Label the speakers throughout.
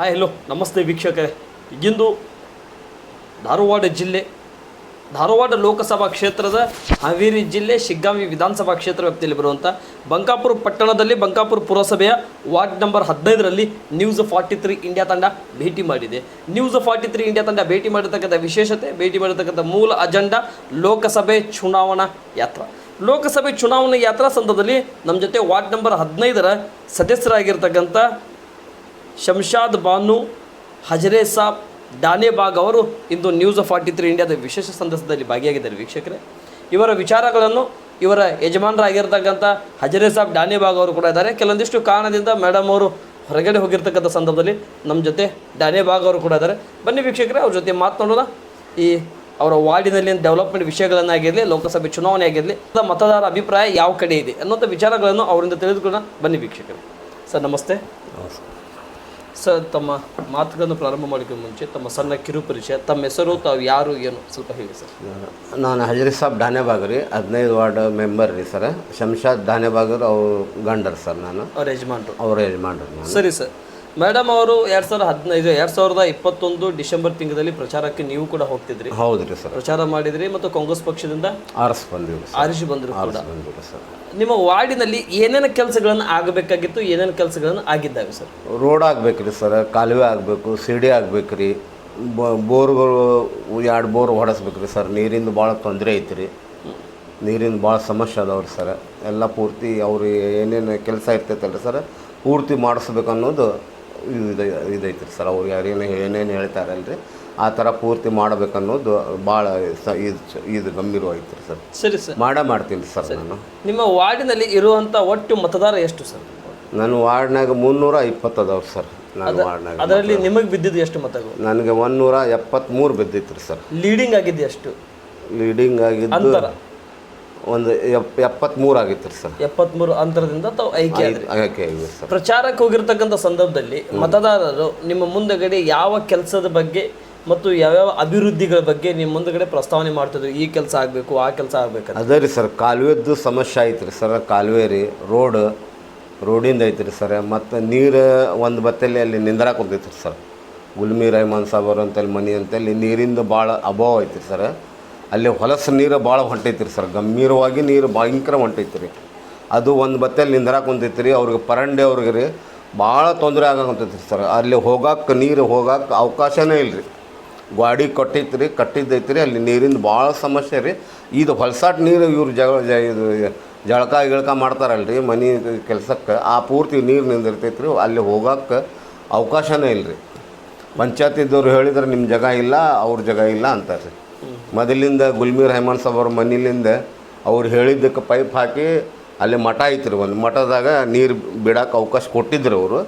Speaker 1: Hi hello ನಮಸ್ತೆ ವೀಕ್ಷಕರೇ. ಇಂದು ಧಾರವಾಡ ಜಿಲ್ಲೆ, ಧಾರವಾಡ ಲೋಕಸಭಾ ಕ್ಷೇತ್ರದ ಹಾವೇರಿ ಜಿಲ್ಲೆ, ಶಿಗ್ಗಾಂವಿ ವಿಧಾನಸಭಾ ಕ್ಷೇತ್ರ ವ್ಯಾಪ್ತಿಯಲ್ಲಿ ಬರುವಂಥ ಬಂಕಾಪುರ ಪಟ್ಟಣದಲ್ಲಿ, ಬಂಕಾಪುರ ಪುರಸಭೆಯ ವಾರ್ಡ್ ನಂಬರ್ ಹದಿನೈದರಲ್ಲಿ ನ್ಯೂಸ್ ಫಾರ್ಟಿ ತ್ರೀ ಇಂಡಿಯಾ ತಂಡ ಭೇಟಿ ಮಾಡಿದೆ. ನ್ಯೂಸ್ ಫಾರ್ಟಿ ತ್ರೀ ಇಂಡಿಯಾ ತಂಡ ಭೇಟಿ ಮಾಡಿರ್ತಕ್ಕಂಥ ವಿಶೇಷತೆ, ಭೇಟಿ ಮಾಡಿರ್ತಕ್ಕಂಥ ಮೂಲ ಅಜೆಂಡಾ ಲೋಕಸಭೆ ಚುನಾವಣಾ ಯಾತ್ರ. ಲೋಕಸಭೆ ಚುನಾವಣಾ ಯಾತ್ರಾ ಸಂದರ್ಭದಲ್ಲಿ ನಮ್ಮ ಜೊತೆ ವಾರ್ಡ್ ನಂಬರ್ ಹದಿನೈದರ ಸದಸ್ಯರಾಗಿರ್ತಕ್ಕಂಥ ಶಂಶಾದ್ ಬಾನು, ಹಜರೆ ಸಾಬ್ ಡಾನೆಬಾಗ್ ಅವರು ಇಂದು ನ್ಯೂಸ್ ಫಾರ್ಟಿ ತ್ರೀ ಇಂಡಿಯಾದ ವಿಶೇಷ ಸಂದರ್ಶನದಲ್ಲಿ ಭಾಗಿಯಾಗಿದ್ದಾರೆ ವೀಕ್ಷಕರೇ. ಇವರ ವಿಚಾರಗಳನ್ನು ಇವರ ಯಜಮಾನರಾಗಿರ್ತಕ್ಕಂಥ ಹಜರೆ ಸಾಬ್ ಡಾನೆಬಾಗ್ ಅವರು ಕೂಡ ಇದ್ದಾರೆ. ಕೆಲವೊಂದಿಷ್ಟು ಕಾರಣದಿಂದ ಮೇಡಮ್ ಅವರು ಹೊರಗಡೆ ಹೋಗಿರ್ತಕ್ಕಂಥ ಸಂದರ್ಭದಲ್ಲಿ ನಮ್ಮ ಜೊತೆ ಡಾನೆಬಾಗ್ ಅವರು ಕೂಡ ಇದ್ದಾರೆ. ಬನ್ನಿ ವೀಕ್ಷಕರೇ, ಅವ್ರ ಜೊತೆ ಮಾತನಾಡೋಣ. ಈ ಅವರ ವಾರ್ಡಿನಲ್ಲಿ ಡೆವಲಪ್ಮೆಂಟ್ ವಿಷಯಗಳನ್ನಾಗಿರಲಿ, ಲೋಕಸಭೆ ಚುನಾವಣೆ ಆಗಿರಲಿ ಮತದಾರ ಅಭಿಪ್ರಾಯ ಯಾವ ಕಡೆ ಇದೆ ಅನ್ನೋಂಥ ವಿಚಾರಗಳನ್ನು ಅವರಿಂದ ತಿಳಿದುಕೊಳ್ಳೋಣ. ಬನ್ನಿ ವೀಕ್ಷಕರು. ಸರ್ ನಮಸ್ತೆ. ಸರ್ ತಮ್ಮ ಮಾತುಗಳನ್ನು ಪ್ರಾರಂಭ ಮಾಡೋಕ್ಕೆ ಮುಂಚೆ ತಮ್ಮ ಸಣ್ಣ ಕಿರು ಪರಿಚಯ ತಮ್ಮ ಹೆಸರು ತಾವು ಯಾರು ಏನು? ಸ್ವಲ್ಪ ಹೇಳಿ ಸರ್.
Speaker 2: ನಾನು ಹಜರಿ ಸಾಬ್ ಢಾನೆಬಾಗ್ ರೀ ಹದಿನೈದು ವಾರ್ಡ್ ಮೆಂಬರ್ ರೀ ಸರ್. ಶಂಶಾದ್ ಡಾನೆಬಾಗ್ ಅವ್ರು ಗಂಡರ್ ಸರ್ ನಾನು.
Speaker 1: ಅವ್ರ ಯಜಮಾನ್ರು.
Speaker 2: ಅವ್ರ ಯಜಮಾನ್ರು
Speaker 1: ಸರಿ ಸರ್. ಮೇಡಮ್ ಅವರು ಎರಡು ಸಾವಿರದ ಹದಿನೈದು ಎರಡು ಸಾವಿರದ ಇಪ್ಪತ್ತೊಂದು ಡಿಸೆಂಬರ್ ತಿಂಗಳಲ್ಲಿ ಪ್ರಚಾರಕ್ಕೆ ನೀವು ಕೂಡ ಹೋಗ್ತಿದ್ರಿ.
Speaker 2: ಹೌದ್ರಿ ರೀ ಸರ್.
Speaker 1: ಪ್ರಚಾರ ಮಾಡಿದ್ರಿ ಮತ್ತು ಕಾಂಗ್ರೆಸ್ ಪಕ್ಷದಿಂದ
Speaker 2: ಆರ್ಸ್ ಬಂದಿವಿ
Speaker 1: ಆರಿಸಿ ಬಂದರು ಕೂಡ.
Speaker 2: ಸರ್.
Speaker 1: ನಿಮ್ಮ ವಾರ್ಡಿನಲ್ಲಿ ಏನೇನು ಕೆಲಸಗಳನ್ನು ಆಗಬೇಕಾಗಿತ್ತು ಏನೇನು ಕೆಲಸಗಳನ್ನು ಆಗಿದ್ದಾವೆ ಸರ್?
Speaker 2: ರೋಡ್ ಆಗ್ಬೇಕ್ರಿ ರೀ ಸರ್ ಕಾಲುವೆ ಆಗಬೇಕು ಸಿಡಿ ಆಗ್ಬೇಕ್ರಿ ರೀ ಬೋರ್ಗಳು ಎರಡು ಬೋರ್ ಹೊಡೆಸ್ಬೇಕು ರೀ ಸರ್. ನೀರಿಂದ ಭಾಳ ತೊಂದರೆ ಐತ್ರಿ. ರೀ ನೀರಿಂದ ಭಾಳ ಸಮಸ್ಯೆ ಅದಾವ್ರಿ ಸರ್. ಎಲ್ಲ ಪೂರ್ತಿ ಅವ್ರಿಗೆ ಏನೇನು ಕೆಲಸ ಇರ್ತೈತಲ್ರಿ ಸರ್ ಪೂರ್ತಿ ಮಾಡಿಸ್ಬೇಕು ಅನ್ನೋದು ಇದು ಇದೈತೆ ರೀ ಸರ್. ಅವ್ರು ಯಾರೇನು ಏನೇನು ಹೇಳ್ತಾರಲ್ರಿ ಆ ಥರ ಪೂರ್ತಿ ಮಾಡಬೇಕನ್ನೋದು ಭಾಳ ಸ ಇದು ಇದು ಗಂಭೀರವಾಯ್ತು ರೀ ಸರ್.
Speaker 1: ಸರಿ ಸರ್.
Speaker 2: ಮಾಡೇ ಮಾಡ್ತೀನಿ ಸರ್ ನಾನು.
Speaker 1: ನಿಮ್ಮ ವಾರ್ಡಿನಲ್ಲಿ ಇರುವಂಥ ಒಟ್ಟು ಮತದಾರ ಎಷ್ಟು ಸರ್?
Speaker 2: ನನ್ನ ವಾರ್ಡ್ನಾಗ ಮುನ್ನೂರ ಇಪ್ಪತ್ತು ಅದಾವ್ರಿ ಸರ್ ನಾನು ವಾರ್ಡ್ನಾಗ
Speaker 1: ಅದರಲ್ಲಿ ನಿಮಗೆ ಬಿದ್ದಿದ್ದು ಎಷ್ಟು ಮತಗಳು?
Speaker 2: ನನಗೆ ಒಂದೂರ ಎಪ್ಪತ್ತ್ಮೂರು ಬಿದ್ದಿತ್ತು ರೀ ಸರ್.
Speaker 1: ಲೀಡಿಂಗ್ ಆಗಿದ್ದು ಎಷ್ಟು?
Speaker 2: ಲೀಡಿಂಗ್ ಆಗಿದ್ದು
Speaker 1: ಅಂತರ.
Speaker 2: ಒಂದು ಎಪ್ ಎಪ್ಪತ್ತ್ಮೂರು ಆಗಿತ್ತು ರೀ ಸರ್.
Speaker 1: ಎಪ್ಪತ್ಮೂರು ಅಂತರದಿಂದ ತಾವು ಆಯ್ಕೆ ಆದ್ರಿ.
Speaker 2: ಹಾಗೆ ಆಗಿದೆ ಸರ್.
Speaker 1: ಪ್ರಚಾರಕ್ಕೆ ಹೋಗಿರ್ತಕ್ಕಂಥ ಸಂದರ್ಭದಲ್ಲಿ ಮತದಾರರು ನಿಮ್ಮ ಮುಂದಗಡೆ ಯಾವ ಕೆಲಸದ ಬಗ್ಗೆ ಮತ್ತು ಯಾವ್ಯಾವ ಅಭಿವೃದ್ಧಿಗಳ ಬಗ್ಗೆ ನಿಮ್ಮ ಮುಂದಗಡೆ ಪ್ರಸ್ತಾವನೆ ಮಾಡ್ತಿದ್ರು? ಈ ಕೆಲಸ ಆಗಬೇಕು ಆ ಕೆಲಸ ಆಗ್ಬೇಕಂತ.
Speaker 2: ಅದೇ ರೀ ಸರ್ ಕಾಲುವೆದ್ದು ಸಮಸ್ಯೆ ಐತೆ ರೀ ಸರ್. ಕಾಲುವೆ ರೀ ರೋಡ್ ರೋಡಿಂದ ಐತೆ ರೀ ಸರ್. ಮತ್ತು ನೀರು ಒಂದು ಬತ್ತಲ್ಲಿ ಅಲ್ಲಿ ನಿಂದ್ರಾಕ್ ಕುಂತೈತೆ ರೀ ಸರ್. ಗುಲ್ಮಿ ರಹಮಾನ್ ಸಾಬರ್ ಅಂತೇಳಿ ಅಂತಲ್ಲಿ ಮನೆ ಅಂತಲ್ಲಿ ನೀರಿಂದ ಭಾಳ ಅಭಾವ ಐತೆ ಸರ್. ಅಲ್ಲಿ ಹೊಲಸು ನೀರು ಭಾಳ ಹೊಂಟೈತ್ರಿ ರೀ ಸರ್. ಗಂಭೀರವಾಗಿ ನೀರು ಭಯಂಕರ ಹೊಂಟೈತಿ ರೀ ಅದು ಒಂದು ಬತ್ತಲ್ಲಿ ನಿಂದ್ರಾಕ್ ಕುಂತೈತೆ ರೀ ಅವ್ರಿಗೆ ಪರಂಡೆ ಅವ್ರಿಗೆ ರೀ ಭಾಳ ತೊಂದರೆ ಆಗಂತೈತೆ ರೀ ಸರ್. ಅಲ್ಲಿ ಹೋಗಕ್ಕೆ ನೀರು ಹೋಗಕ್ಕೆ ಅವಕಾಶನೇ ಇಲ್ಲ ರೀ ಗಾಡಿ ಕಟ್ಟೈತೆ ರೀ ಕಟ್ಟಿದ್ದೈತಿ ರೀ ಅಲ್ಲಿ ನೀರಿಂದ ಭಾಳ ಸಮಸ್ಯೆ ರೀ. ಇದು ಹೊಲ್ಸಾಟ್ ನೀರು ಇವ್ರು ಜಗಳ ಇದು, ಜಳಕ, ಗಿಳಕ ಮಾಡ್ತಾರಲ್ಲ ರೀ ಮನೆ ಕೆಲಸಕ್ಕೆ. ಆ ಪೂರ್ತಿ ನೀರು ನಿಂದಿರ್ತೈತೆ ರೀ ಅಲ್ಲಿ ಹೋಗಕ್ಕೆ ಅವಕಾಶನೇ ಇಲ್ಲ ರೀ ಪಂಚಾಯತಿದ್ದವ್ರು ಹೇಳಿದ್ರೆ ನಿಮ್ಮ ಜಾಗ ಇಲ್ಲ, ಅವ್ರ ಜಾಗ ಇಲ್ಲ ಅಂತಾರೆ ರೀ ಮೊದಲಿಂದ ಗುಲ್ಮೀರ್ ಹೈಮಾನ್ ಸಾಬ್ ಅವ್ರ ಮನೆಯಿಂದ ಅವ್ರು ಹೇಳಿದ್ದಕ್ಕೆ ಪೈಪ್ ಹಾಕಿ ಅಲ್ಲಿ ಮಠ ಐತ್ರಿ, ಒಂದು ಮಠದಾಗ ನೀರು ಬಿಡೋಕೆ ಅವಕಾಶ ಕೊಟ್ಟಿದ್ರು ಅವರು.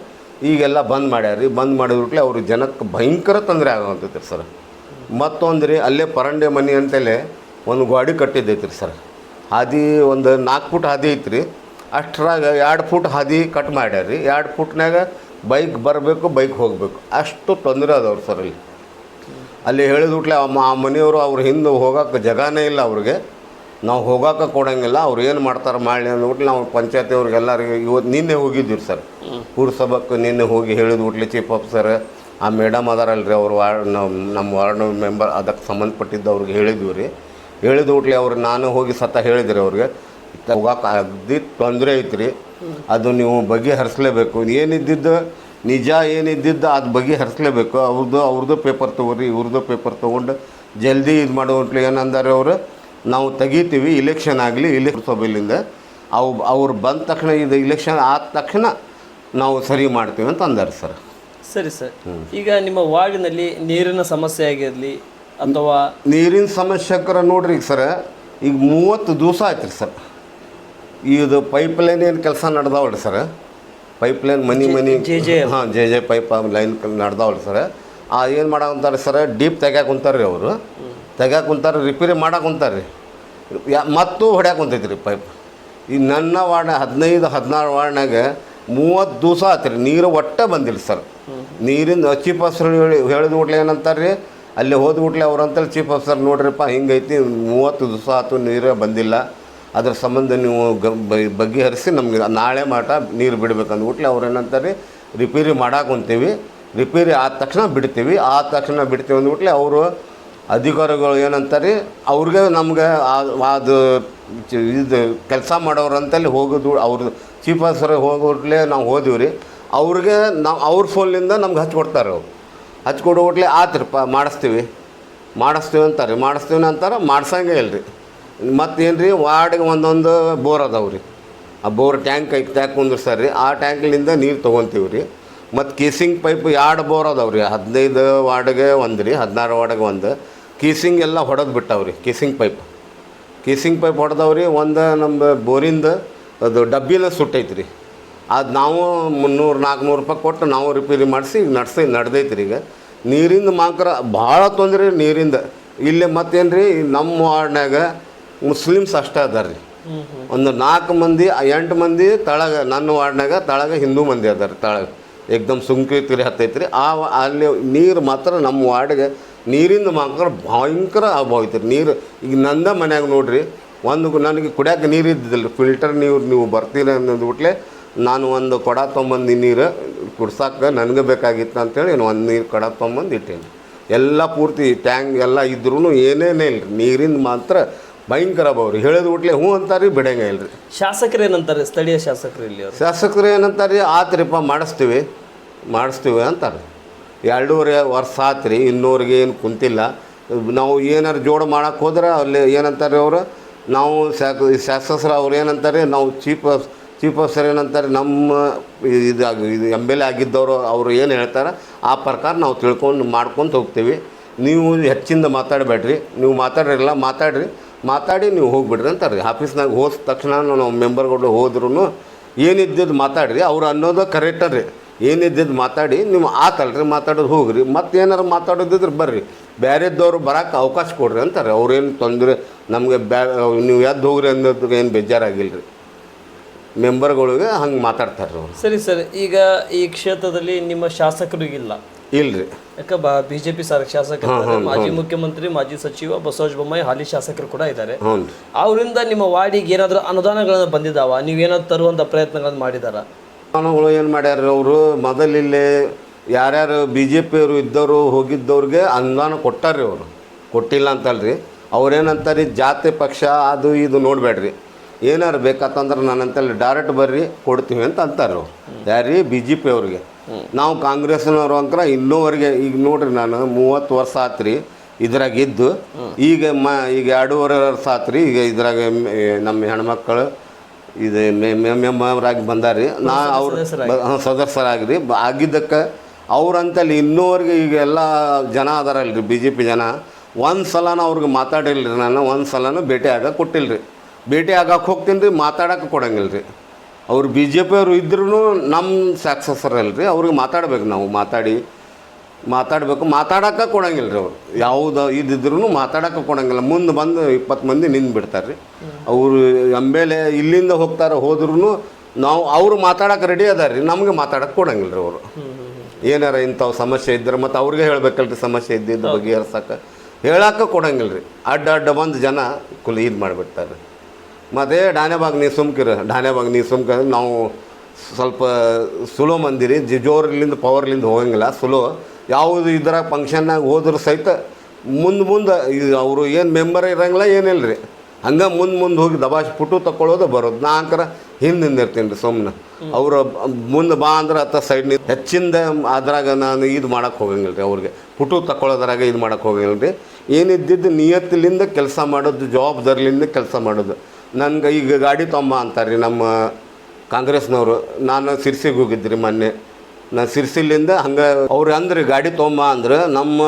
Speaker 2: ಈಗೆಲ್ಲ ಬಂದ್ ಮಾಡ್ಯಾರ ಬಂದ್ ಮಾಡಿದ್ಬಿಟ್ಲೆ ಅವ್ರ ಜನಕ್ಕೆ ಭಯಂಕರ ತೊಂದರೆ ಆಗೋಂತೈತೆ ಸರ್. ಮತ್ತೊಂದು ರೀ, ಅಲ್ಲೇ ಪರಂಡೆ ಮನೆ ಅಂತಲೇ ಒಂದು ಗಾಡಿ ಕಟ್ಟಿದ್ದೈತೆ ಸರ್. ಹಾದಿ ಒಂದು ನಾಲ್ಕು ಫುಟ್ ಹಾದಿ ಐತ್ರಿ. ಅಷ್ಟರಾಗ ಎರಡು ಫುಟ್ ಹಾದಿ ಕಟ್ ಮಾಡ್ಯಾರ್ರಿ ಎರಡು ಫುಟ್ನಾಗ ಬೈಕ್ ಬರಬೇಕು, ಬೈಕ್ ಹೋಗಬೇಕು. ಅಷ್ಟು ತೊಂದರೆ ಅದಾವ್ರಿ ಸರ್ ಅಲ್ಲಿ. ಅಲ್ಲಿ ಹೇಳಿದ್ಬಿಟ್ಲೆ ಆ ಮನೆಯವರು ಅವ್ರ ಹಿಂದೆ ಹೋಗೋಕೆ ಜಗಾನೇ ಇಲ್ಲ ಅವ್ರಿಗೆ. ನಾವು ಹೋಗೋಕೆ ಕೊಡೋಂಗಿಲ್ಲ, ಅವ್ರು ಏನು ಮಾಡ್ತಾರೆ ಮಾಡಲಿ ಅಂದ್ಬಿಟ್ಲೆ ನಾವು ಪಂಚಾಯತಿ ಅವ್ರಿಗೆ ಎಲ್ಲರಿಗೆ ಇವತ್ತು ನಿನ್ನೆ ಹೋಗಿದ್ದೀವಿ ಸರ್. ಪುರಸಭಕ್ಕೆ ನಿನ್ನೆ ಹೋಗಿ ಹೇಳಿದ್ಬಿಟ್ಲೆ ಚೀಫ್ ಆಫೀಸರ್ ಆ ಮೇಡಮ್ ಅದಾರಲ್ರಿ ಅವ್ರು ವಾರ್ಡ್ ನಮ್ಮ ನಮ್ಮ ವಾರ್ಡ್ ಮೆಂಬರ್ ಅದಕ್ಕೆ ಸಂಬಂಧಪಟ್ಟಿದ್ದು ಅವ್ರಿಗೆ ಹೇಳಿದ್ವಿ ರೀ. ಹೇಳಿದ್ಬಿಟ್ಲೆ ಅವ್ರು ನಾನು ಹೋಗಿ ಸತ ಹೇಳಿದ್ರಿ ಅವ್ರಿಗೆ. ಹೋಗೋಕೆ ಅಗ್ದಿ ತೊಂದರೆ ಐತ್ರಿ. ಅದು ನೀವು ಬಗೆಹರಿಸ್ಲೇಬೇಕು. ಏನಿದ್ದಿದ್ದು ನಿಜ ಏನಿದ್ದಿದ್ದು ಅದು ಬಗೆಹರಿಸ್ಲೇಬೇಕು. ಅವ್ರದ್ದು ಅವ್ರದ್ದು ಪೇಪರ್ ತೊಗೊರಿ ಇವ್ರದ್ದು ಪೇಪರ್ ತೊಗೊಂಡು ಜಲ್ದಿ ಇದು ಮಾಡುವಂಟ್ಲಿ ಏನಂದಾರೆ ಅವರು ನಾವು ತೆಗಿತೀವಿ ಇಲೆಕ್ಷನ್ ಆಗಲಿ ಇಲ್ಲಿ ಸಭೆಯಿಂದ ಅವು ಅವ್ರು ಬಂದ ತಕ್ಷಣ ಇದು ಇಲೆಕ್ಷನ್ ಆದ ತಕ್ಷಣ ನಾವು ಸರಿ ಮಾಡ್ತೀವಿ ಅಂತ ಅಂದಾರೆ ಸರ್.
Speaker 1: ಸರಿ ಸರ್. ಈಗ ನಿಮ್ಮ ವಾರ್ಡಿನಲ್ಲಿ ನೀರಿನ ಸಮಸ್ಯೆ ಆಗಿರಲಿ ಅಥವಾ
Speaker 2: ನೀರಿನ ಸಮಸ್ಯೆಕರ ನೋಡ್ರಿ ಈಗ ಸರ್ ಈಗ ಮೂವತ್ತು ದಿವಸ ಆಯ್ತು ರೀ ಸರ್. ಇದು ಪೈಪ್ ಲೈನ್ ಏನು ಕೆಲಸ ನಡ್ದಾವಲ್ರಿ ಸರ್. ಪೈಪ್ ಲೈನ್ ಮನಿ ಮನಿ. ಹಾಂ ಜೆ ಜೆ ಪೈಪ್ ಲೈನ್ ನಡೆದವಲ್ಲ ಸರ್. ಆ ಏನು ಮಾಡಾಕಂತಾರೆ ಸರ್ ಡೀಪ್ ತೆಗ್ಯಾಕ ಕುಂತಾರೆ ರೀ ಅವರು ತೆಗ್ಯಾಕ ಕುಂತಾರೆ ರಿಪೇರಿ ಮಾಡಕ್ಕೆ ಕುಂತಾರೆ ರೀ ಯಾ ಮತ್ತು ಹೊಡ್ಯಾಕ ಕುಂತೈತಿ ರೀ ಪೈಪ್. ಈ ನನ್ನ ವಾರ್ಡ್ ಹದಿನೈದು ಹದಿನಾರು ವಾರ್ಡ್ನಾಗ ಮೂವತ್ತು ದಿವಸ ಆಯ್ತು ರೀ ನೀರು ಒಟ್ಟೆ ಬಂದಿಲ್ಲ ಸರ್. ನೀರಿಂದ ಚೀಫ್ ಆಫೀಸರ್ ಹೇಳಿ ಹೇಳಿದ ಕೂಡಲೇ ಏನಂತಾರೆ ರೀ ಅಲ್ಲಿ ಹೋದ ಕೂಡಲೇ ಅವ್ರಂತಲ್ಲಿ ಚೀಫ್ ಆಫೀಸರ್ ನೋಡ್ರಿಪ್ಪ ಹಿಂಗೈತಿ ಮೂವತ್ತು ದಿವಸ ಆಯ್ತು ನೀರೇ ಬಂದಿಲ್ಲ. ಅದ್ರ ಸಂಬಂಧ ನೀವು ಗ ಬಗೆಹರಿಸಿ ನಮಗೆ ನಾಳೆ ಮಾಟ ನೀರು ಬಿಡ್ಬೇಕು ಅಂದ್ಬಿಟ್ಲೆ ಅವ್ರು ಏನಂತಾರೆ ರಿಪೇರಿ ಮಾಡಾಕೊಂತೀವಿ ರಿಪೇರಿ ಆದ ತಕ್ಷಣ ಬಿಡ್ತೀವಿ, ಆದ ತಕ್ಷಣ ಬಿಡ್ತೀವಿ ಅಂದ್ಬಿಟ್ಲೆ ಅವರು ಅಧಿಕಾರಿಗಳು ಏನಂತಾರೆ, ಅವ್ರಿಗೆ ನಮ್ಗೆ ಅದು ಇದು ಕೆಲಸ ಮಾಡೋರು ಅಂತಲ್ಲಿ ಹೋಗೋದು ಅವ್ರದ್ದು ಚೀಫ್ ಆಫೀಸರ್ ಹೋಗೋಟ್ಲೆ ನಾವು ಹೋದಿವಿ ರೀ ಅವ್ರಿಗೆ ನಾವು ಅವ್ರ ಫೋನ್ನಿಂದ ನಮ್ಗೆ ಹಚ್ಕೊಡ್ತಾರೆ ಅವ್ರು. ಹಚ್ಕೊಡೋಟ್ಲೆ ಆತ್ರಪ್ಪ, ಮಾಡಿಸ್ತೀವಿ. ಮಾಡಿಸ್ತೀವಿ ಅಂತಾರೆ. ಮಾಡಿಸ್ತೀವಿ ಅಂತಾರೆ, ಮಾಡ್ಸಂಗೆ ರೀ ಮತ್ತೇನು ರೀ ವಾರ್ಡ್ಗೆ ಒಂದೊಂದು ಬೋರ್ ಅದಾವೆ ರೀ. ಆ ಬೋರ್ ಟ್ಯಾಂಕ್ ಐ ಟ್ಯಾಂಕ್ ಕುಂದಿರ್ಸ್ತಾರೆ ರೀ. ಆ ಟ್ಯಾಂಕ್ಲಿಂದ ನೀರು ತೊಗೊತೀವಿ ರೀ. ಮತ್ತು ಕೀಸಿಂಗ್ ಪೈಪ್ ಎರಡು ಬೋರ್ ಅದಾವೆ ರೀ. ಹದಿನೈದು ವಾರ್ಡ್ಗೆ ಒಂದು ರೀ, ಹದಿನಾರು ವಾರ್ಡ್ಗೆ ಒಂದು. ಕೀಸಿಂಗ್ ಎಲ್ಲ ಹೊಡೆದು ಬಿಟ್ಟಾವೆ ರೀ, ಕೀಸಿಂಗ್ ಪೈಪ್. ಕೀಸಿಂಗ್ ಪೈಪ್ ಹೊಡೆದವ್ರಿ ಒಂದು ನಮ್ಮ ಬೋರಿಂದ ಅದು ಡಬ್ಬಿನ ಸುಟ್ಟೈತೆ ರೀ. ಅದು ನಾವು ಮುನ್ನೂರು ನಾಲ್ಕುನೂರು ರೂಪಾಯಿ ಕೊಟ್ಟು ನಾವು ರಿಪೇರಿ ಮಾಡಿಸಿ ಈಗ ನಡ್ಸಿ, ನಡೆದೈತೆ ರೀ ಈಗ. ನೀರಿಂದ ಮಾತ್ರ ಭಾಳ ತೊಂದರೆ ನೀರಿಂದ. ಇಲ್ಲೇ ಮತ್ತೇನು ರೀ ನಮ್ಮ ವಾರ್ಡ್ನಾಗ ಮುಸ್ಲಿಮ್ಸ್ ಅಷ್ಟೇ ಅದಾರ ರೀ ಒಂದು ನಾಲ್ಕು ಮಂದಿ, ಎಂಟು ಮಂದಿ ತಳಗ, ನನ್ನ ವಾರ್ಡ್ನಾಗ ತಳಗ ಹಿಂದೂ ಮಂದಿ ಅದಾರ ತಳಗ. ಏಕ್ದಮ್ ಸುಂಕಿತಿರಿ ಹತ್ತೈತೆ ರೀ ಆ ಅಲ್ಲಿ ನೀರು ಮಾತ್ರ ನಮ್ಮ ವಾರ್ಡ್ಗೆ ನೀರಿಂದ ಮಾತ್ರ ಭಯಂಕರ ಅಭಾವ ನೀರು, ಈಗ ನಂದ ಮನ್ಯಾಗ ನೋಡ್ರಿ, ಒಂದು ನನಗೆ ಕುಡಿಯೋಕೆ ನೀರು ಇದ್ದಿದ್ದಿಲ್ಲ ಫಿಲ್ಟರ್ ನೀರು ನೀವು ಬರ್ತೀರ ಅಂದ್ಬಿಟ್ಲೆ ನಾನು ಒಂದು ಕೊಡ ತೊಗೊಂಬಂದು ನೀರು ಕುಡ್ಸಕ್ಕೆ ನನಗೆ ಬೇಕಾಗಿತ್ತು ಅಂತೇಳಿ ಒಂದು ನೀರು ಕೊಡ ತೊಗೊಂಬಂದು ಇಟ್ಟೇನೆ. ಎಲ್ಲ ಪೂರ್ತಿ ಟ್ಯಾಂಕ್ ಎಲ್ಲ ಇದ್ರೂ ಏನೇನೇ ಇಲ್ಲ ರೀ ನೀರಿಂದ ಮಾತ್ರ ಭಯಂಕರ ಅಭಾವ ರೀ ಹೇಳಿದ ಕೂಡಲೇ ಹ್ಞೂ ಅಂತಾರೆ ಬಿಡಂಗೆ ಇಲ್ಲ ರೀ
Speaker 1: ಶಾಸಕರು ಏನಂತಾರೆ? ಸ್ಥಳೀಯ ಶಾಸಕರು ಇಲ್ಲಿ ಅವರು.
Speaker 2: ಶಾಸಕರು ಏನಂತಾರೆ ಆತ್ರಿಪ್ಪ ಮಾಡಿಸ್ತೀವಿ ಮಾಡಿಸ್ತೀವಿ ಅಂತಾರೆ. ಎರಡೂವರೆ ವರ್ಷ ಆತ್ರಿ ಇನ್ನೂರಿಗೆ ಏನು ಕುಂತಿಲ್ಲ. ನಾವು ಏನಾರು ಜೋಡ ಮಾಡಕ್ಕೆ ಹೋದ್ರೆ ಅಲ್ಲಿ ಏನಂತಾರೆ ಅವರು ನಾವು ಶಾಸ ಶಾಸಕರು ಅವ್ರು ಏನಂತಾರೆ ನಾವು ಚೀಫ್ ಚೀಫ್ ಆಫೀಸರ್ ಏನಂತಾರೆ ನಮ್ಮ ಇದು ಇದು ಎಂ ಎಲ್ ಎ ಆಗಿದ್ದವರು ಅವರು ಏನು ಹೇಳ್ತಾರೆ ಆ ಪ್ರಕಾರ ನಾವು ತಿಳ್ಕೊಂಡು ಮಾಡ್ಕೊತ ಹೋಗ್ತೀವಿ. ನೀವು ಹೆಚ್ಚಿಂದ ಮಾತಾಡಬೇಡ್ರಿ. ನೀವು ಮಾತಾಡಿರಲ್ಲ ಮಾತಾಡ್ರಿ. ಮಾತಾಡಿ, ನೀವು ಹೋಗ್ಬಿಡ್ರಿ ಅಂತಾರೆ. ರೀ ಆಫೀಸ್ನಾಗ ಹೋದ ತಕ್ಷಣ ನಾವು ಮೆಂಬರ್ಗಳು ಹೋದ್ರೂ ಏನಿದ್ದಿದ್ದು ಮಾತಾಡ್ರಿ, ಅವ್ರು ಅನ್ನೋದು ಕರೆಕ್ಟ ರೀ ಏನಿದ್ದಿದ್ದು ಮಾತಾಡಿ, ನೀವು ಆತಲ್ರಿ ಮಾತಾಡೋದು ಹೋಗ್ರಿ. ಮತ್ತೆ ಏನಾರು ಮಾತಾಡೋದಿದ್ರೆ ಬರ್ರಿ. ಬೇರೆದ್ದವ್ರು ಬರೋಕ್ಕೆ ಅವಕಾಶ ಕೊಡ್ರಿ ಅಂತಾರೆ. ಅವ್ರೇನು ತೊಂದರೆ, ನಮಗೆ ಬ್ಯಾ, ನೀವು ಎದ್ದು ಹೋಗ್ರಿ ಅನ್ನೋದಕ್ಕೆ ಏನು ಬೇಜಾರಾಗಿಲ್ಲ ರೀ ಮೆಂಬರ್ಗಳಿಗೆ ಹಂಗೆ ಮಾತಾಡ್ತಾರೆ
Speaker 1: ಸರಿ ಸರಿ, ಈಗ ಈ ಕ್ಷೇತ್ರದಲ್ಲಿ ನಿಮ್ಮ ಶಾಸಕರಿಗಿಲ್ಲ.
Speaker 2: ಇಲ್ರಿ.
Speaker 1: ಯಾಕೆ ಬಾ ಬಿ ಜೆ ಪಿ ಸರ್ ಶಾಸಕರು ಇದ್ದಾರೆ. ಮಾಜಿ ಮುಖ್ಯಮಂತ್ರಿ ಮಾಜಿ ಸಚಿವ ಬಸವರಾಜ ಬೊಮ್ಮಾಯಿ ಹಾಲಿ ಶಾಸಕರು ಕೂಡ ಇದ್ದಾರೆ. ಅವರಿಂದ ನಿಮ್ಮ ವಾರ್ಡಿಗೆ ಏನಾದರೂ ಅನುದಾನಗಳನ್ನು ಬಂದಿದ್ದಾವ ನೀವೇನಾದ್ರು ತರುವಂಥ ಪ್ರಯತ್ನಗಳನ್ನು ಮಾಡಿದಾರ?
Speaker 2: ಅನುದಾನಗಳು ಏನು ಮಾಡ್ಯಾರ ಅವರು? ಮೊದಲಿಲ್ಲೇ ಯಾರ್ಯಾರು ಬಿ ಜೆ ಪಿಯವರು ಇದ್ದವರು ಹೋಗಿದ್ದವ್ರಿಗೆ ಅನುದಾನ ಕೊಟ್ಟಾರ್ರಿ ಅವರು. ಕೊಟ್ಟಿಲ್ಲ ಅಂತಲ್ರಿ. ಅವ್ರೇನಂತಾರೆ ಜಾತಿ ಪಕ್ಷ ಅದು ಇದು ನೋಡಬೇಡ್ರಿ ಏನಾರು ಬೇಕಂತಂದ್ರೆ ನನ್ನಂತಲ್ಲಿ ಡೈರೆಕ್ಟ್ ಬರ್ರಿ ಕೊಡ್ತೀವಿ ಅಂತ ಅಂತಾರೆ ಅವ್ರು. ಯಾರೀ ಬಿ ಜೆ ಪಿ ಅವ್ರಿಗೆ ನಾವು ಕಾಂಗ್ರೆಸ್ನವ್ರು ಅಂಕರ ಇನ್ನೂವರೆಗೆ ಈಗ ನೋಡ್ರಿ ನಾನು ಮೂವತ್ತು ವರ್ಷ ಆತ್ರಿ ಇದ್ರಾಗ ಇದ್ದು. ಈಗ ಮ ಈಗ ಎರಡೂವರೆ ವರ್ಷ ಆತ್ರಿ ಈಗ ಇದ್ರಾಗ ನಮ್ಮ ಹೆಣ್ಮಕ್ಳು ಇದು ಮೆಂಬರಾಗಿ ಬಂದಾರ್ರಿ ಬಂದಾರಿ. ನಾ ಅವ್ರ ಸದಸ್ಯರಾಗ್ರಿ. ಆಗಿದ್ದಕ್ಕೆ ಅವ್ರಂತಲ್ಲಿ ಇನ್ನೂವರೆಗೆ ಈಗ ಎಲ್ಲ ಜನ ಅದಾರಲ್ರಿ ಬಿ ಜೆ ಪಿ ಜನ. ಒಂದು ಸಲನ ಅವ್ರಿಗೆ ಮಾತಾಡಿಲ್ಲ ರೀ ನಾನು ಒಂದು ಸಲನೂ ಭೇಟಿ ಆಗಕ್ಕೆ ಕೊಟ್ಟಿಲ್ಲ ರೀ ಭೇಟಿ ಆಗಕ್ಕೆ ಹೋಗ್ತೀನಿ ರೀ ಮಾತಾಡಕ್ಕೆ ಕೊಡಂಗಿಲ್ಲ ರೀ ಅವ್ರು ಬಿ ಜೆ ಪಿಯವರು ಇದ್ರೂ ನಮ್ಮ ಸಕ್ಸಸ್ಸರ್ ಅಲ್ರಿ ಅವ್ರಿಗೆ ಮಾತಾಡ್ಬೇಕು ನಾವು ಮಾತಾಡಿ ಮಾತಾಡಬೇಕು ಮಾತಾಡಕ್ಕೆ ಕೊಡಂಗಿಲ್ಲ ರೀ ಅವ್ರು. ಯಾವುದು ಇದ್ದಿದ್ರು ಮಾತಾಡೋಕೆ ಕೊಡಂಗಿಲ್ಲ. ಮುಂದೆ ಬಂದು ಇಪ್ಪತ್ತು ಮಂದಿ ನಿಂದು ಬಿಡ್ತಾರೆ ರೀ ಅವರು ಎಂಬೆಲೆ ಇಲ್ಲಿಂದ ಹೋಗ್ತಾರೆ ಹೋದ್ರೂ ನಾವು ಅವರು ಮಾತಾಡೋಕೆ ರೆಡಿ ಅದಾರ ರೀ ನಮಗೆ ಮಾತಾಡೋಕೆ ಕೊಡಂಗಿಲ್ಲ ರೀ ಅವರು. ಏನಾರ ಇಂಥವು ಸಮಸ್ಯೆ ಇದ್ರೆ ಮತ್ತು ಅವ್ರಿಗೆ ಹೇಳ್ಬೇಕಲ್ರಿ ಸಮಸ್ಯೆ ಇದ್ದಿದ್ದು ಬಗೆಹರ್ಸಕ್ಕೆ ಹೇಳೋಕೆ ಕೊಡಂಗಿಲ್ಲ ರೀ ಅಡ್ಡ ಅಡ್ಡ ಬಂದು ಜನ ಕುಲ್ ಇದು ಮಾಡಿಬಿಡ್ತಾರೆ ಮತ್ತು ಡಾನೆಬಾಗ್ ನೀ ಸುಮ್ಕಿರ. ಡಾನೆಬಾಗ್ ನೀ ಸುಮ್ಕ ನಾವು ಸ್ವಲ್ಪ ಸುಲೋ ಮಂದಿರಿ. ಜಿ ಜೋರ್ಲಿಂದ ಪವರ್ಲಿಂದ ಹೋಗಂಗಿಲ್ಲ. ಸುಲೋ. ಯಾವುದು ಇದರ ಫಂಕ್ಷನ್ನಾಗ ಹೋದ್ರೆ ಸಹಿತ ಮುಂದೆ ಮುಂದೆ ಇದು ಅವರು ಏನು ಮೆಂಬರ್ ಇರಂಗಿಲ್ಲ ಏನಿಲ್ಲ ರೀ ಹಂಗೆ ಮುಂದೆ ಮುಂದೆ ಹೋಗಿ ದಬಾಶ್ ಪುಟ್ಟು ತಗೊಳ್ಳೋದು ಬರೋದು. ನಾ ಅಂಕರ ಹಿಂದೆ ನಿಂದಿರ್ತೀನಿ ರೀ ಸುಮ್ಮನೆ ಅವರು ಮುಂದೆ ಬಾ ಅಂದ್ರೆ ಸೈಡ್ ನಿಂತು ಹೆಚ್ಚಿಂದ ಅದ್ರಾಗ ನಾನು ಇದು ಮಾಡೋಕ್ಕೆ ಹೋಗಂಗಿಲ್ಲ ರೀ ಅವ್ರಿಗೆ. ಪುಟು ತಗೊಳ್ಳೋದ್ರಾಗ ಇದು ಮಾಡೋಕ್ಕೆ ಹೋಗಂಗಿಲ್ಲ ರೀ ಏನಿದ್ದಿದ್ದು ನಿಯತ್ತಿಲಿಂದ ಕೆಲಸ ಮಾಡೋದು, ಜವಾಬ್ದಾರಿಲಿಂದ ಕೆಲಸ ಮಾಡೋದು. ನನ್ಗೆ ಈಗ ಗಾಡಿ ತೊಂಬ ಅಂತಾರೆ ರೀ ನಮ್ಮ ಕಾಂಗ್ರೆಸ್ನವರು. ನಾನು ಸಿರ್ಸಿಗೆ ಹೋಗಿದ್ರಿ ಮೊನ್ನೆ. ನಾನು ಸಿರ್ಸಿಲಿಂದ ಹಂಗೆ ಅವ್ರು ಅಂದ್ರೆ ಗಾಡಿ ತೊಂಬ ಅಂದ್ರೆ ನಮ್ಮ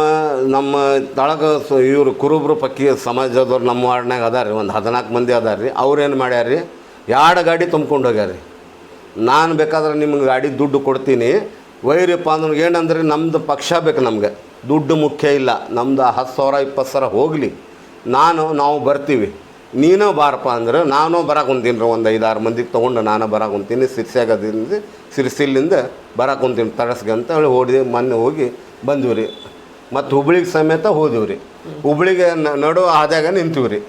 Speaker 2: ನಮ್ಮ ತಳಗ ಇವರು ಕುರುಬ್ರು ಪಕ್ಕಿ ಸಮಾಜದವ್ರು ನಮ್ಮ ವಾರ್ಡ್ನಾಗ ಅದಾರ ರೀ ಒಂದು ಹದಿನಾಲ್ಕು ಮಂದಿ ಅದಾರ ರೀ ಅವ್ರೇನು ಮಾಡ್ಯಾರ ರೀ ಎರಡು ಗಾಡಿ ತುಂಬ್ಕೊಂಡು ಹೋಗ್ಯಾರ ರೀ ನಾನು ಬೇಕಾದ್ರೆ ನಿಮ್ಗೆ ಗಾಡಿ ದುಡ್ಡು ಕೊಡ್ತೀನಿ. ವೈರಪ್ಪ ಅಂದ್ರೆ ಏನಂದ್ರೆ ನಮ್ಮದು ಪಕ್ಷ ಬೇಕು ನಮಗೆ. ದುಡ್ಡು ಮುಖ್ಯ ಇಲ್ಲ. ನಮ್ದು ಹತ್ತು ಸಾವಿರ, ಇಪ್ಪತ್ತು ಸಾವಿರ ಹೋಗಲಿ. ನಾನು, ನಾವು ಬರ್ತೀವಿ. ನೀನು ಬಾರಪ್ಪ ಅಂದ್ರೆ ನಾನು ಬರಾಕೊಂತೀನಿ ರೀ, ಒಂದು ಐದಾರು ಮಂದಿಗೆ ತೊಗೊಂಡು ನಾನು ಬರಾಕೊಂತೀನಿ ಸಿರ್ಸ್ಯಾಗದಿಂದ ಸಿರ್ಸಿಲಿಂದ ಬರಾಕೊಂತೀನಿ ತಡಸ್ಗೆ ಅಂತ ಹೇಳಿ ಓಡಿ ಮೊನ್ನೆ ಹೋಗಿ ಬಂದೀವಿ ರೀ. ಮತ್ತು ಹುಬ್ಳಿಗೆ ಸಮೇತ ಹೋದಿವಿ ರೀ. ಹುಬ್ಳಿಗೆ ನಡು ಆದಾಗ ನಿಂತೀವಿ ರೀ.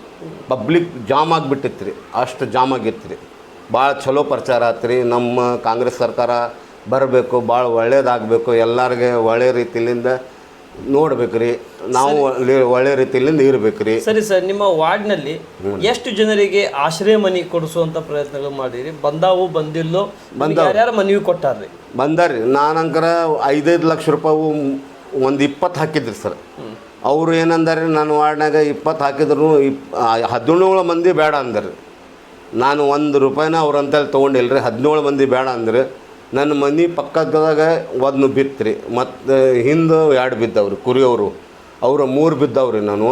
Speaker 2: ಪಬ್ಲಿಕ್ ಜಾಮ್ ಆಗಿಬಿಟ್ಟಿತ್ತು ರೀ, ಅಷ್ಟು ಜಾಮ್ ಆಗಿತ್ತು ರೀ. ಭಾಳ ಚಲೋ ಪ್ರಚಾರ ಆಯ್ತು ರೀ, ನಮ್ಮ ಕಾಂಗ್ರೆಸ್ ಸರ್ಕಾರ ಬರಬೇಕು ಭಾಳ ಒಳ್ಳೇದಾಗಬೇಕು, ಎಲ್ಲರಿಗೆ ಒಳ್ಳೆ ರೀತಿಲಿಂದ ನೋಡ್ಬೇಕು ರೀ ನಾವು ಒಳ್ಳೆ ಇರ್ಬೇಕು ರೀ
Speaker 1: ಸರಿ ಸರ್ ನಿಮ್ಮ ವಾರ್ಡ್ನಲ್ಲಿ ಎಷ್ಟು ಜನರಿಗೆ ಆಶ್ರಯ ಮನೆ ಕೊಡಿಸುವಂತ ಪ್ರಯತ್ನಗಳು ಮಾಡಿರಿ? ಬಂದಾವು ಬಂದಿಲ್ಲೋ? ಯಾರ್ಯಾರು ಮನವಿ ಕೊಟ್ಟಾರ್ರಿ?
Speaker 2: ಬಂದಾರ್ರಿ. ನಾನಂಕರ ಐದೈದು ಲಕ್ಷ ರೂಪಾಯಿ ಒಂದು ಇಪ್ಪತ್ತು ಹಾಕಿದ್ರಿ ಸರ್. ಅವರು ಏನಂದಾರೆ ನನ್ನ ವಾರ್ಡ್ನಾಗ ಇಪ್ಪತ್ತು ಹಾಕಿದ್ರು ಇಪ್ ಹದಿನೇಳು ಮಂದಿ ಬೇಡ ಅಂದರು. ನಾನು ಒಂದು ರೂಪಾಯಿನ ಅವ್ರಂತೇಳಿ ತೊಗೊಂಡಿಲ್ಲ ರೀ ಹದಿನೇಳು ಮಂದಿ ಬೇಡ ಅಂದ್ರೆ. ನನ್ನ ಮನೆ ಪಕ್ಕದಾಗ ಒಂದು ಬಿತ್ತು ರೀ ಮತ್ತು ಹಿಂದೆ ಎರಡು ಬಿದ್ದವ್ರಿ ಕುರಿಯವರು. ಅವರು ಮೂರು ಬಿದ್ದವ್ರಿ ನಾನು.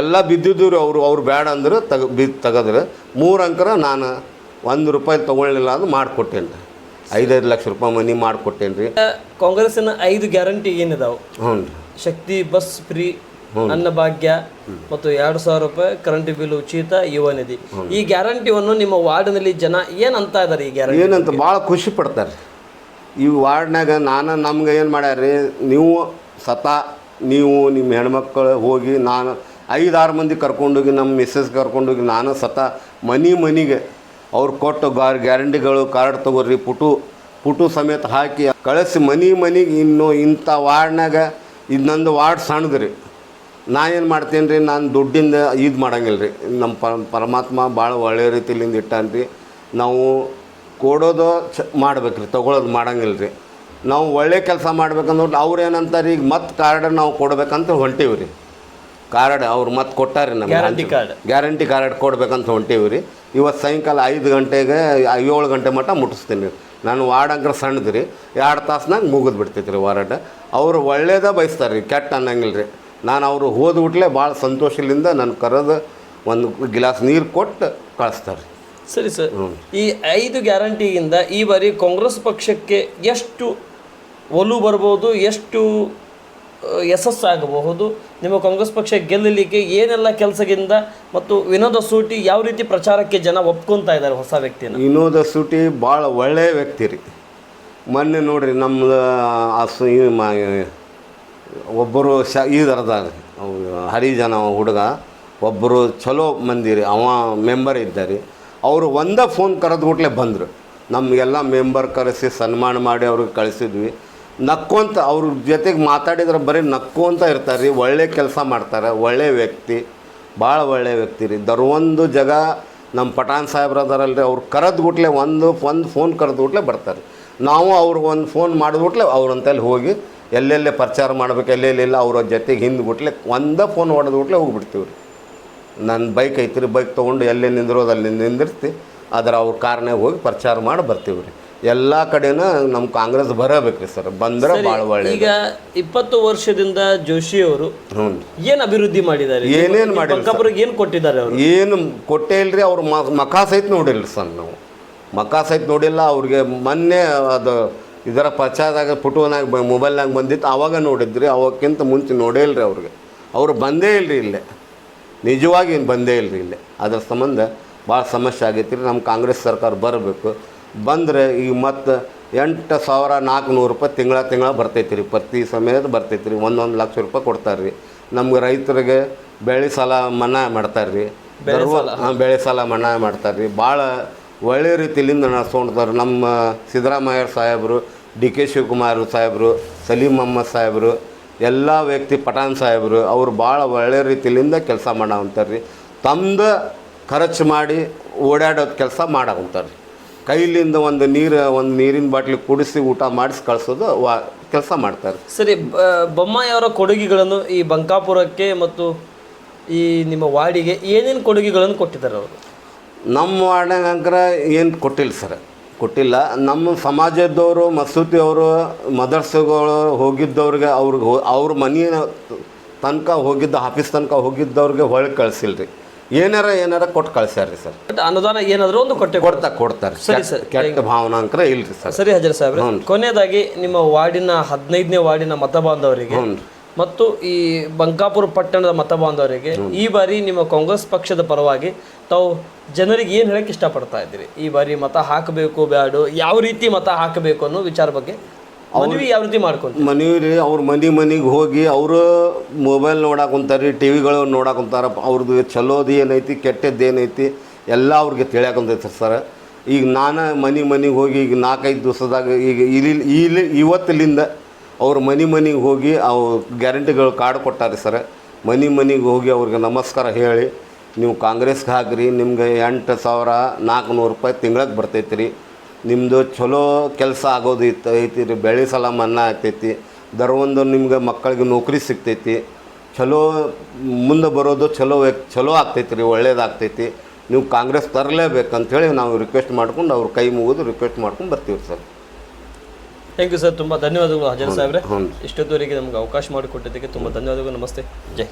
Speaker 2: ಎಲ್ಲ ಬಿದ್ದಿದ್ದು ರೀ ಅವರು ಅವ್ರು ಬೇಡ ಅಂದ್ರೆ ತಗ ಬಿ ತಗದ್ರೆ. ಮೂರು ಅಂಕರ ನಾನು ಒಂದು ರೂಪಾಯಿ ತೊಗೊಳ್ಳಿಲ್ಲ ಅಂದ್ರೆ ಮಾಡಿಕೊಟ್ಟೇನೆ ರೀ ಐದೈದು ಲಕ್ಷ ರೂಪಾಯಿ ಮನಿ ಮಾಡಿಕೊಟ್ಟೇನೆ ರೀ
Speaker 1: ಕಾಂಗ್ರೆಸ್ಸಿನ ಐದು ಗ್ಯಾರಂಟಿ ಏನಿದಾವೆ?
Speaker 2: ಹ್ಞೂ ರೀ.
Speaker 1: ಶಕ್ತಿ ಬಸ್ ಫ್ರೀ ಅನ್ನ ಭಾಗ್ಯ ಮತ್ತು ಎರಡು ಸಾವಿರ ರೂಪಾಯಿ ಕರೆಂಟ್ ಬಿಲ್ ಉಚಿತ ಯುವ ನಿಧಿ. ಈ ಗ್ಯಾರಂಟಿಯನ್ನು ನಿಮ್ಮ ವಾರ್ಡ್ನಲ್ಲಿ ಜನ ಏನಂತ ಅಂತ ಇದಾರೆ ಈ ಗ್ಯಾರಂಟಿ
Speaker 2: ಏನಂತ ಭಾಳ ಖುಷಿ ಪಡ್ತಾರೆ ಈ ವಾರ್ಡ್ನಾಗ ನಾನು ನಮ್ಗೆ ಏನು ಮಾಡ್ಯಾರ್ರಿ, ನೀವು ಸತ, ನೀವು ನಿಮ್ಮ ಹೆಣ್ಮಕ್ಳು ಹೋಗಿ ನಾನು ಐದಾರು ಮಂದಿ ಕರ್ಕೊಂಡೋಗಿ ನಮ್ಮ ಮಿಸ್ಸಸ್ ಕರ್ಕೊಂಡೋಗಿ ನಾನು ಸತ ಮನೆ ಮನೆಗೆ ಅವ್ರು ಕೊಟ್ಟು ಗಾರ್ ಗ್ಯಾರಂಟಿಗಳು ಕಾರ್ಡ್ ತಗೋರಿ ಪುಟು ಪುಟು ಸಮೇತ ಹಾಕಿ ಕಳಿಸಿ ಮನೆ ಮನೆಗೆ ಇನ್ನು ಇಂಥ ವಾರ್ಡ್ನಾಗ ಇದು ನಂದು ವಾರ್ಡ್ ರೀ ನಾ ಏನು ಮಾಡ್ತೇನೆ ರೀ ನಾನು ದುಡ್ಡಿಂದ ಇದು ಮಾಡಂಗಿಲ್ಲ ರೀ ನಮ್ಮ ಪರಮಾತ್ಮ ಭಾಳ ಒಳ್ಳೆಯ ರೀತಿಯಿಂದ ಇಟ್ಟಾನ ರೀ ನಾವು ಕೊಡೋದು ಚ ಮಾಡ್ಬೇಕು ರೀ ತೊಗೊಳೋದು ಮಾಡಂಗಿಲ್ಲ ರೀ. ನಾವು ಒಳ್ಳೆ ಕೆಲಸ ಮಾಡ್ಬೇಕಂದ್ರೆ ಅವ್ರು ಏನಂತಾರೆ ಈಗ ಮತ್ತೆ ಕಾರ್ಡ್ ನಾವು ಕೊಡ್ಬೇಕಂತ ಹೊಂಟೀವಿ ರೀ. ಕಾರ್ಡ್ ಅವ್ರು ಮತ್ತೆ ಕೊಟ್ಟಾರೆ ನಮ್ಗೆ
Speaker 1: ಗ್ಯಾರಂಟಿ ಕಾರ್ಡ್.
Speaker 2: ಗ್ಯಾರಂಟಿ ಕಾರ್ಡ್ ಕೊಡ್ಬೇಕಂತ ಹೊಂಟೀವಿ ರೀ. ಇವತ್ತು ಸಾಯಂಕಾಲ ಐದು ಗಂಟೆಗೆ ಏಳು ಗಂಟೆ ಮಟ್ಟ ಮುಟ್ಟಿಸ್ತೀನಿ ನಾನು ವಾರ್ಡಂಕ್ರ ಸಣ್ಣದು ರೀ ಎರಡು ತಾಸ್ನಾಗ ಮುಗಿದು ಬಿಡ್ತೈತೆ ರೀ ವಾರ್ಡ್. ಅವರು ಒಳ್ಳೇದೇ ಬಯಸ್ತಾರೆ ರೀ ಕೆಟ್ಟ ಅನ್ನಂಗಿಲ್ಲ ರೀ. ನಾನು ಅವರು ಹೋದ್ಬಿಟ್ಲೆ ಭಾಳ ಸಂತೋಷದಿಂದ ನಾನು ಕರೆದು ಒಂದು ಗ್ಲಾಸ್ ನೀರು ಕೊಟ್ಟು ಕಳಿಸ್ತಾರೆ
Speaker 1: ಸರಿ ಸರ್. ಈ ಐದು ಗ್ಯಾರಂಟಿಯಿಂದ ಈ ಬಾರಿ ಕಾಂಗ್ರೆಸ್ ಪಕ್ಷಕ್ಕೆ ಎಷ್ಟು ಒಲು ಬರ್ಬೋದು ಎಷ್ಟು ಯಶಸ್ಸಾಗಬಹುದು ನಿಮ್ಮ ಕಾಂಗ್ರೆಸ್ ಪಕ್ಷ ಗೆಲ್ಲಲಿಕ್ಕೆ ಏನೆಲ್ಲ ಕೆಲಸದಿಂದ ಮತ್ತು ವಿನೋದ ಸೂಟಿ ಯಾವ ರೀತಿ ಪ್ರಚಾರಕ್ಕೆ ಜನ ಒಪ್ಕೊತಾ ಇದ್ದಾರೆ ಹೊಸ ವ್ಯಕ್ತಿಯನ್ನು
Speaker 2: ವಿನೋದ ಸೂಟಿ ಭಾಳ ಒಳ್ಳೆಯ ವ್ಯಕ್ತಿ ರೀ. ಮೊನ್ನೆ ನೋಡ್ರಿ ನಮ್ಮದು ಆ ಸು ಈ ಮ ಒಬ್ಬರು ಶ ಇದರದಾಗ ಹರಿಜನ ಹುಡುಗ ಒಬ್ಬರು ಚಲೋ ಮಂದಿರಿ ಅವ ಮೆಂಬರ್ ಇದ್ದಾರೆ. ಅವರು ಒಂದೇ ಫೋನ್ ಕರೆದ್ಬಿಟ್ಲೆ ಬಂದರು. ನಮಗೆಲ್ಲ ಮೆಂಬರ್ ಕರೆಸಿ ಸನ್ಮಾನ ಮಾಡಿ ಅವ್ರಿಗೆ ಕಳಿಸಿದ್ವಿ. ನಕ್ಕೊಂತ ಅವ್ರ ಜೊತೆಗೆ ಮಾತಾಡಿದ್ರೆ ಬರೀ ನಕ್ಕೊಂತ ಇರ್ತಾರೆ ರೀ ಒಳ್ಳೆ ಕೆಲಸ ಮಾಡ್ತಾರೆ, ಒಳ್ಳೆ ವ್ಯಕ್ತಿ ಭಾಳ ಒಳ್ಳೆ ವ್ಯಕ್ತಿ ರೀ. ದರ್ವೊಂದು ಜಾಗ ನಮ್ಮ ಪಠಾಣ್ ಸಾಹೇಬ್ರು ಅದಾರಲ್ರಿ, ಅವ್ರು ಕರೆದ್ಬಿಟ್ಲೆ ಒಂದು ಒಂದು ಫೋನ್ ಕರೆದ್ಬಿಟ್ಲೆ ಬರ್ತಾರೆ ನಾವು ಅವ್ರಿಗೆ ಒಂದು ಫೋನ್ ಮಾಡಿದ್ಬಿಟ್ಲೆ ಅವ್ರಂತಲ್ಲಿ ಹೋಗಿ ಎಲ್ಲೆಲ್ಲೇ ಪ್ರಚಾರ ಮಾಡ್ಬೇಕು ಎಲ್ಲೆಲ್ಲಿಲ್ಲ ಅವ್ರ ಜೊತೆಗೆ ಹಿಂದ್ಬಿಟ್ಲೆ ಒಂದೇ ಫೋನ್ ಹೊಡೆದ್ಬಿಟ್ಲೆ ಹೋಗ್ಬಿಡ್ತೀವಿ ರೀ ನನ್ನ ಬೈಕ್ ಐತ್ರಿ ರೀ ಬೈಕ್ ತೊಗೊಂಡು ಎಲ್ಲಿ ನಿಂದಿರೋದು ಅಲ್ಲಿ ನಿಂದಿರ್ತಿ. ಆದ್ರೆ ಅವ್ರ ಕಾರ್ನಾಗ ಹೋಗಿ ಪ್ರಚಾರ ಮಾಡಿ ಬರ್ತೀವಿ ರೀ. ಎಲ್ಲ ಕಡೆನೂ ನಮ್ಮ ಕಾಂಗ್ರೆಸ್ ಬರಬೇಕು ರೀ ಸರ್. ಬಂದ್ರೆ ಭಾಳ ಒಳ್ಳೆ
Speaker 1: ಈಗ ಇಪ್ಪತ್ತು ವರ್ಷದಿಂದ ಜೋಶಿ ಅವರು
Speaker 2: ಹ್ಞೂ.
Speaker 1: ಏನ್ ಅಭಿವೃದ್ಧಿ ಮಾಡಿದ್ದಾರೆ?
Speaker 2: ಏನೇನು
Speaker 1: ಮಾಡಿದ್ರು ಏನು ಕೊಟ್ಟಿದ್ದಾರೆ ಅವರು?
Speaker 2: ಏನು ಕೊಟ್ಟೇ ಇಲ್ರಿ ಅವ್ರು ಮಖ ಸಹಿತ ನೋಡಿಲ್ಲ ಸರ್ ನಾವು. ಮಖ ಸಹಿತ ನೋಡಿಲ್ಲ ಅವ್ರಿಗೆ ಮೊನ್ನೆ ಅದು ಇದರ ಪ್ರಚಾರದಾಗ ಫೋಟೋನಾಗ ಮೊಬೈಲ್ನಾಗ ಬಂದಿತ್ತು ಆವಾಗ ನೋಡಿದ್ರಿ ಅವಕ್ಕಿಂತ ಮುಂಚೆ ನೋಡೇ ಇಲ್ರಿ ಅವ್ರಿಗೆ. ಅವ್ರು ಬಂದೇ ಇಲ್ರಿ ಇಲ್ಲೇ. ನಿಜವಾಗಿ ಏನು ಬಂದೇ ಇಲ್ಲರಿ ಇಲ್ಲಿ. ಅದ್ರ ಸಂಬಂಧ ಭಾಳ ಸಮಸ್ಯೆ ಆಗೈತಿ ರೀ ನಮ್ಮ ಕಾಂಗ್ರೆಸ್ ಸರ್ಕಾರ ಬರಬೇಕು. ಬಂದರೆ ಈಗ ಮತ್ತು ಎಂಟು ಸಾವಿರ ನಾಲ್ಕುನೂರು ರೂಪಾಯಿ ತಿಂಗಳ ತಿಂಗಳ ಬರ್ತೈತಿ ರೀ ಪ್ರತಿ ಸಮಯದ ಬರ್ತೈತಿ ರೀ ಒಂದೊಂದು ಲಕ್ಷ ರೂಪಾಯಿ ಕೊಡ್ತಾರೆ ರೀ ನಮ್ಗೆ ರೈತರಿಗೆ ಬೆಳೆ ಸಾಲ ಮನ್ನಾ ಮಾಡ್ತಾರೆ ರೀ ಹಾಂ ಬೆಳೆ ಸಾಲ ಮನ್ನಾ ಮಾಡ್ತಾರೆ ರೀ ಭಾಳ ಒಳ್ಳೆ ರೀತಿಯಿಂದ ನಡೆಸ್ಕೊಂಡ್ತಾರೆ ನಮ್ಮ ಸಿದ್ದರಾಮಯ್ಯ ಸಾಹೇಬರು ಡಿ ಕೆ ಶಿವಕುಮಾರ್ ಸಾಹೇಬರು ಸಲೀಂ ಅಹಮ್ಮದ್ ಸಾಹೇಬರು ಎಲ್ಲ ವ್ಯಕ್ತಿ ಪಠಾಣ್ ಸಾಹೇಬರು ಅವ್ರು ಭಾಳ ಒಳ್ಳೆ ರೀತಿಯಿಂದ ಕೆಲಸ ಮಾಡಾವಂತಾರೆ ರೀ ತಮ್ಮದು ಖರ್ಚು ಮಾಡಿ ಓಡಾಡೋದು ಕೆಲಸ ಮಾಡಾವಂತಾರೆ ರೀ ಕೈಲಿಂದ ಒಂದು ನೀರು ಒಂದು ನೀರಿನ ಬಾಟ್ಲಿ ಕುಡಿಸಿ ಊಟ ಮಾಡಿಸಿ ಕಳಿಸೋದು ವಾ ಕೆಲಸ ಮಾಡ್ತಾರೆ
Speaker 1: ಸರಿ ಬೊಮ್ಮಾಯಿಯವರ ಕೊಡುಗೆಗಳನ್ನು ಈ ಬಂಕಾಪುರಕ್ಕೆ ಮತ್ತು ಈ ನಿಮ್ಮ ವಾರ್ಡಿಗೆ ಏನೇನು ಕೊಡುಗೆಗಳನ್ನು ಕೊಟ್ಟಿದ್ದಾರೆ ಅವರು?
Speaker 2: ನಮ್ಮ ವಾರ್ಡ್ನಾಗ ಅಂಕರ ಏನು ಕೊಟ್ಟಿಲ್ಲ ಸರ್. ಕೊಟ್ಟಿಲ್ಲ. ನಮ್ಮ ಸಮಾಜದವರು ಮಸೂತಿಯವರು ಮದರ್ಸಗಳು ಹೋಗಿದ್ದವ್ರಿಗೆ ಅವ್ರಿಗೆ ಅವ್ರ ಮನೆ ತನಕ ಹೋಗಿದ್ದ ಆಫೀಸ್ ತನಕ ಹೋಗಿದ್ದವ್ರಿಗೆ ಹೊಳೆ ಕಳಿಸಿಲ್ಲ ರೀ ಏನಾರ ಏನಾರ ಕೊಟ್ಟು ಕಳ್ಸ್ಯಾರ ರೀ ಸರ್.
Speaker 1: ಬಟ್ ಅನುದಾನ ಏನಾದರೂ ಒಂದು ಕೊಟ್ಟೆ
Speaker 2: ಕೊಡ್ತಾ ಕೊಡ್ತಾರೆ.
Speaker 1: ಸರಿ ಸರ್.
Speaker 2: ಕೆಟ್ಟ ಭಾವನಾಂಕರ ರೀ ಸರ್.
Speaker 1: ಸರಿ ಹಜರ್ ಸಾಹೇಬ್ರೆ. ಕೊನೆಯದಾಗಿ ನಿಮ್ಮ ವಾರ್ಡಿನ ಹದಿನೈದನೇ ವಾರ್ಡಿನ ಮತ ಬಾಂಧವರಿಗೆ
Speaker 2: ಹ್ಞೂ
Speaker 1: ಮತ್ತು ಈ ಬಂಕಾಪುರ ಪಟ್ಟಣದ ಮತ ಬಾಂಧವರಿಗೆ ಈ ಬಾರಿ ನಿಮ್ಮ ಕಾಂಗ್ರೆಸ್ ಪಕ್ಷದ ಪರವಾಗಿ ತಾವು ಜನರಿಗೆ ಏನು ಹೇಳಕ್ಕೆ ಇಷ್ಟಪಡ್ತಾ ಇದ್ದೀರಿ? ಈ ಬಾರಿ ಮತ ಹಾಕಬೇಕು ಬ್ಯಾಡು ಯಾವ ರೀತಿ ಮತ ಹಾಕಬೇಕು ಅನ್ನೋ ವಿಚಾರ ಬಗ್ಗೆ ಮನವಿ ಯಾವ ರೀತಿ ಮಾಡ್ಕೊಂಡು
Speaker 2: ಮನವಿ ರೀ ಅವ್ರ ಮನೆ ಮನೆಗೆ ಹೋಗಿ ಅವರು ಮೊಬೈಲ್ ನೋಡಾಕುಂತಾರೆ ಟಿ ವಿಗಳು ನೋಡಾಕುಂತಾರ ಅವ್ರದ್ದು ಚಲೋದು ಏನೈತಿ ಕೆಟ್ಟದ್ದು ಏನೈತಿ ಎಲ್ಲ ಅವ್ರಿಗೆ ತಿಳಿಯಾಕೊಂತೈತೆ ಸರ್. ಈಗ ನಾನು ಮನೆ ಮನೆಗೆ ಹೋಗಿ ಈಗ ನಾಲ್ಕೈದು ದಿವಸದಾಗ ಈಗ ಇಲ್ಲಿ ಇಲ್ಲಿ ಇವತ್ತಲಿಂದ ಅವ್ರ ಮನೆ ಮನೆಗೆ ಹೋಗಿ ಅವು ಗ್ಯಾರಂಟಿಗಳು ಕಾರ್ಡ್ ಕೊಟ್ಟಾರೆ ಸರ್. ಮನೆ ಮನೆಗೆ ಹೋಗಿ ಅವ್ರಿಗೆ ನಮಸ್ಕಾರ ಹೇಳಿ, ನೀವು ಕಾಂಗ್ರೆಸ್ಗೆ ಹಾಕ್ರಿ, ನಿಮ್ಗೆ ಎಂಟು ಸಾವಿರ ನಾಲ್ಕುನೂರು ರೂಪಾಯಿ ತಿಂಗಳಿಗೆ ಬರ್ತೈತಿ ರೀ ನಿಮ್ಮದು ಚಲೋ ಕೆಲಸ ಆಗೋದು ಇತ್ತು ಐತಿ ರೀ ಬೆಳೆ ಸಾಲ ಮನ್ನಾ ಆಗ್ತೈತಿ. ದರವೊಂದು ನಿಮ್ಗೆ ಮಕ್ಕಳಿಗೆ ನೌಕರಿ ಸಿಗ್ತೈತಿ. ಚಲೋ ಮುಂದೆ ಬರೋದು ಚಲೋ ಚಲೋ ಆಗ್ತೈತಿ ರೀ ಒಳ್ಳೇದಾಗ್ತೈತಿ. ನೀವು ಕಾಂಗ್ರೆಸ್ ತರಲೇಬೇಕಂತೇಳಿ ನಾವು ರಿಕ್ವೆಸ್ಟ್ ಮಾಡ್ಕೊಂಡು ಅವ್ರ ಕೈ ಮುಗಿದು ರಿಕ್ವೆಸ್ಟ್ ಮಾಡ್ಕೊಂಡು ಬರ್ತೀವಿ ಸರ್.
Speaker 1: ಥ್ಯಾಂಕ್ ಯು ಸರ್ ತುಂಬ ಧನ್ಯವಾದಗಳು ಅಜಯ್ ಸಾಹೇಬ್ರೆ. ಇಷ್ಟೊತ್ತುವರೆಗೆ ನಮ್ಗೆ ಅವಕಾಶ ಮಾಡಿಕೊಟ್ಟಿದ್ದಕ್ಕೆ ತುಂಬ ಧನ್ಯವಾದಗಳು. ನಮಸ್ತೆ. ಜೈ.